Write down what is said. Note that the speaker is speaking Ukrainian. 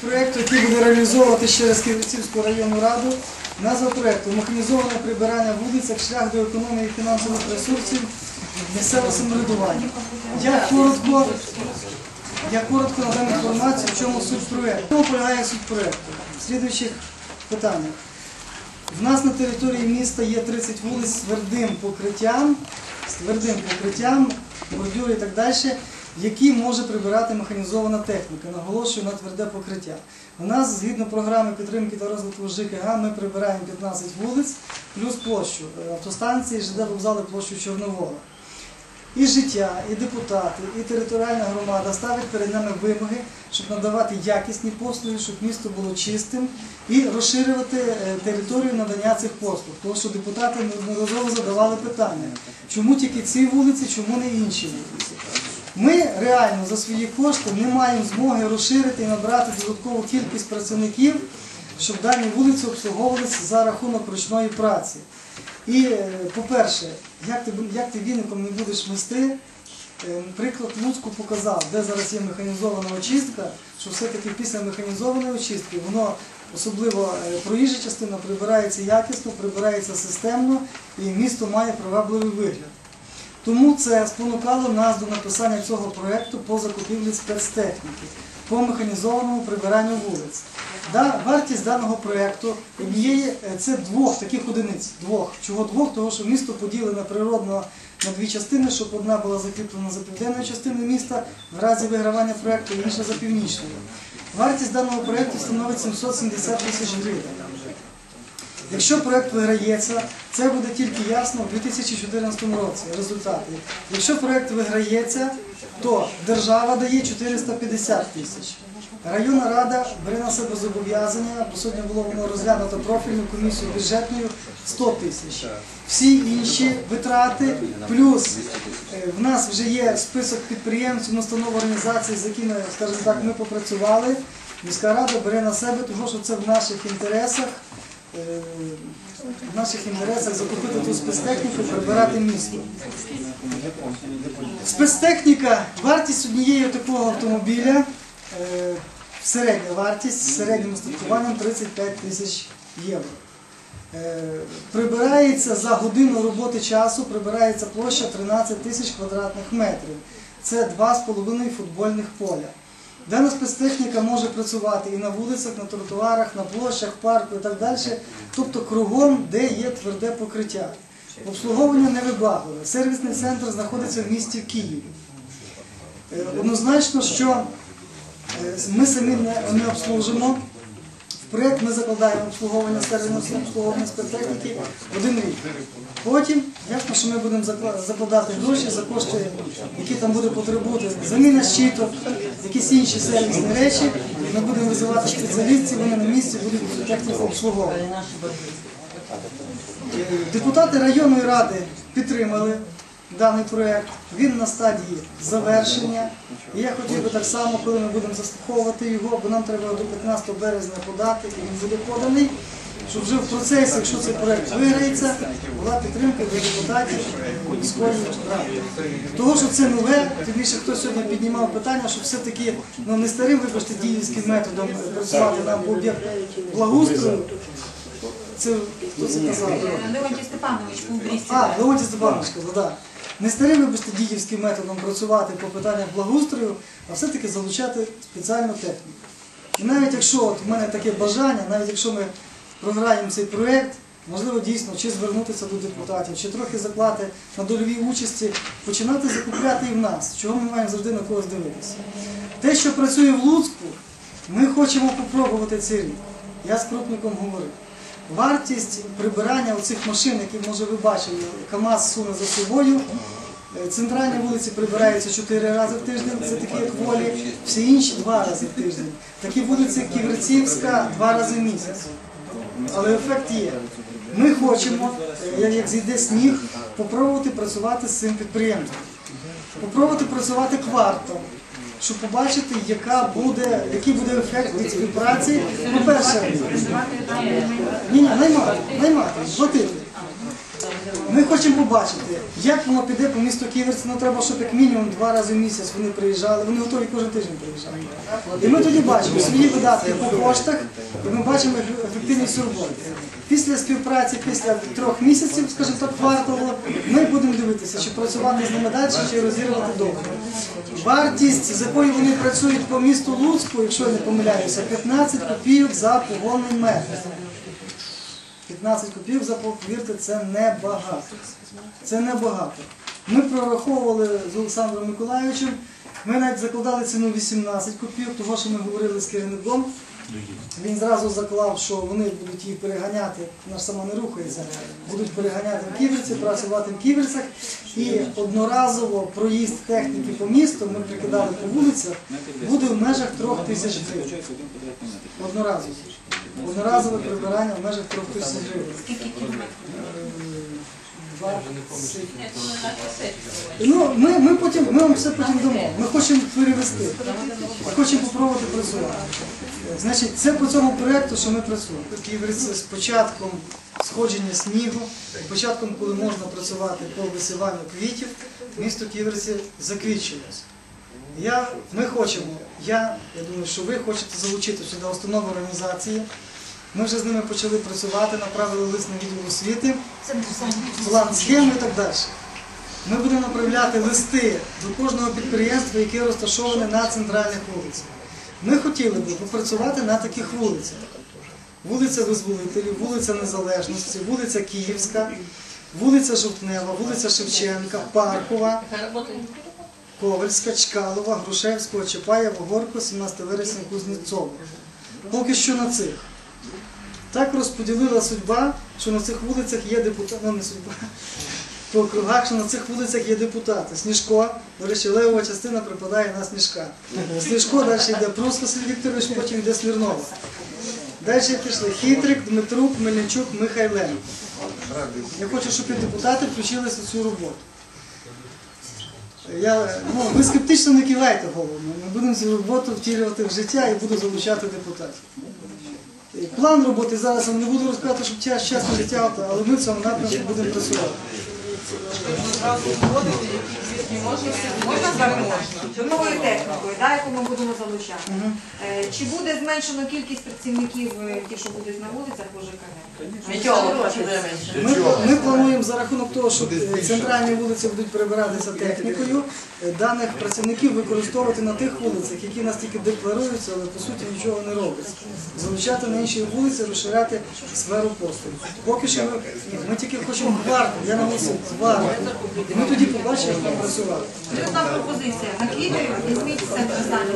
Проєкту, який буде реалізовувати через Київцівську районну раду, назва проєкту механізоване прибирання вулиць як шлях до економії фінансових ресурсів місцевого самоврядування. Я коротко, я коротко надам інформацію, в чому суть проєкту. В чому полягає суть проєкту? В слідуючих питаннях. В нас на території міста є 30 вулиць з твердим покриттям, з твердим покриттям, бордюри і так далі, які може прибирати механізована техніка. Наголошую на тверде покриття. У нас, згідно програми підтримки та розвитку ЖКГ, ми прибираємо 15 вулиць плюс площу е, автостанції, ЖД вокзали, площу Чорновола. І життя, і депутати, і територіальна громада ставить перед нами вимоги, щоб надавати якісні послуги, щоб місто було чистим і розширювати е, територію надання цих послуг. Тому що депутати неодноразово задавали питання, чому тільки ці вулиці, чому не інші вулиці. Ми реально за свої кошти не маємо змоги розширити і набрати додаткову кількість працівників, щоб дані вулиці обслуговувалися за рахунок ручної праці. І, е, по-перше, як ти, як ти віником не будеш мести, е, приклад Луцьку показав, де зараз є механізована очистка, що все-таки після механізованої очистки воно, особливо е, проїжджа частина, прибирається якісно, прибирається системно і місто має привабливий вигляд. Тому це спонукало нас до написання цього проєкту по закупівлі спецтехніки по механізованому прибиранню вулиць. Вартість даного проєкту однієї е, це двох таких одиниць. Двох. Чого двох? Тому що місто поділене природно на дві частини, щоб одна була закріплена за південною частиною міста в разі вигравання проєкту, інша за північною. Вартість даного проєкту становить 770 тисяч гривень. Якщо проект виграється, це буде тільки ясно у 2014 році результати. Якщо проект виграється, то держава дає 450 тисяч. Районна рада бере на себе зобов'язання, бо сьогодні було воно розглянуто профільну комісію бюджетною 100 тисяч. Всі інші витрати, плюс е, в нас вже є список підприємців, установ організацій, з якими, скажімо так, ми попрацювали. Міська рада бере на себе, тому що це в наших інтересах в наших інтересах закупити ту спецтехніку прибирати місто. Спецтехніка, вартість однієї такого автомобіля, е, середня вартість з середнім устаткуванням 35 тисяч євро. Е, Прибирається за годину роботи часу, прибирається площа 13 тисяч квадратних метрів. Це 2,5 футбольних поля. Дана спецтехніка може працювати і на вулицях, на тротуарах, на площах, парку і так далі, тобто кругом, де є тверде покриття. Обслуговування невибагливе. Сервісний центр знаходиться в місті Києві. Е, Однозначно, що е, ми самі не обслужимо. Проєкт ми закладаємо обслуговування сервісного обслуговування спецтехніки один рік. Потім, ясно, що ми будемо закла- закладати гроші за кошти, які там буде потребувати, заміна щиток, якісь інші сервісні речі. Ми будемо визивати спеціалістів, вони на місці будуть техніку обслуговувати. Депутати районної ради підтримали даний проєкт. Він на стадії завершення. І я хотів би так само, коли ми будемо заслуховувати його, бо нам треба до 15 березня подати, і він буде поданий, щоб вже в процесі, якщо цей проєкт виграється, була підтримка від депутатів міської ради. Того, що це нове, тим більше хто сьогодні піднімав питання, що все-таки ну, не старим, вибачте, діївським методом працювати нам по об'єкту благоустрою. Це хто це казав? Леонтій Степанович. А, Леонтій Степанович так. Не старим, вибачте, методом працювати по питаннях благоустрою, а все-таки залучати спеціальну техніку. І навіть якщо от в мене таке бажання, навіть якщо ми програємо цей проєкт, можливо дійсно чи звернутися до депутатів, чи трохи заклати на дольовій участі, починати закупляти і в нас, чого ми маємо завжди на когось дивитися. Те, що працює в Луцьку, ми хочемо попробувати цей рік. Я з крупником говорив. Вартість прибирання оцих машин, які, може, ви бачили, КАМАЗ суне за собою. Е, Центральні вулиці прибираються 4 рази в тиждень, це такі як волі, всі інші 2 рази в тиждень. Такі вулиці, як Ківерцівська, 2 рази в місяць. Але ефект є. Ми хочемо, е, як- зійде сніг, попробувати працювати з цим підприємством. Попробувати працювати квартал, щоб побачити, яка буде, який буде ефект від співпраці. По-перше, ні, ні, наймати, наймати, платити. Ми хочемо побачити, Як воно піде по місту Ківерці, ну треба, щоб як мінімум два рази в місяць вони приїжджали, вони готові кожен тиждень приїжджати. І ми тоді бачимо свої видатки по коштах, і ми бачимо еф- ефективність роботи. Після співпраці, після трьох місяців, скажімо так, кварталу, ми будемо дивитися, чи працювати з ними далі, чи розірвати договір. Вартість, з якою вони працюють по місту Луцьку, якщо я не помиляюся, 15 копійок за погонний метр. 15 копійок за повірте, це небагато. Це небагато. Ми прораховували з Олександром Миколаївичем, ми навіть закладали ціну 18 копійок, того що ми говорили з керівником. Він зразу заклав, що вони будуть їх переганяти, вона ж сама не рухається, будуть переганяти в ківерці, працювати в ківерцях. І одноразово проїзд техніки по місту, ми прикидали по вулицях, буде в межах трьох тисяч гривень. Одноразово. Одноразове прибирання в межах трьох тисяч гривень. Скільки кілометрів? Ну, ми, ми потім, ми вам все потім дамо. Ми хочемо перевести. Ми хочемо попробувати працювати. Значить, це по цьому проєкту, що ми працюємо. З початком сходження снігу, початком, коли можна працювати по висіванню квітів, місто Київриці заквітчилось. Я, ми хочемо, я, я думаю, що ви хочете залучити сюди установи організації. Ми вже з ними почали працювати, направили лист на відділ освіти план схеми і так далі. Ми будемо направляти листи до кожного підприємства, яке розташоване на центральних вулицях. Ми хотіли би попрацювати на таких вулицях. Вулиця Визволителів, вулиця Незалежності, вулиця Київська, вулиця Жовтнева, вулиця Шевченка, Паркова, Ковальська, Чкалова, Грушевського, Чапаєва, Горко, 17 вересня, Кузнєцова. Поки що на цих. Так розподілила судьба, що на цих вулицях є депутати, ну не судьба, по округах, що на цих вулицях є депутати. Сніжко, до речі, левова частина припадає на Сніжка. Сніжко далі йде Прус Василь Вікторович, потім йде Смірнова. Далі пішли Хитрик, Дмитрук, Мельничук, Михайленко. Я хочу, щоб і депутати включилися в цю роботу. Я, ну, ви скептично не кивайте голову. Ми будемо цю роботу втілювати в життя і буду залучати депутатів. План роботи зараз я не буду розказувати, щоб час не відтягувати, але ми в цьому напрямку будемо працювати. Можна звернутися? Новою технікою, да, яку ми будемо залучати. Е, Чи буде зменшено кількість працівників, е, ті, що будуть на вулицях по ЖКГ? Ми, ми плануємо за рахунок того, що е, центральні вулиці будуть перебиратися технікою, е, даних працівників використовувати на тих вулицях, які нас тільки декларуються, але по суті нічого не роблять. Залучати на інші вулиці, розширяти сферу послуг. Поки що ми, ми тільки хочемо кварту, я наголосив, кварту. Ми тоді побачимо, як нам працювати. Одна пропозиція. На візьміть центр знання.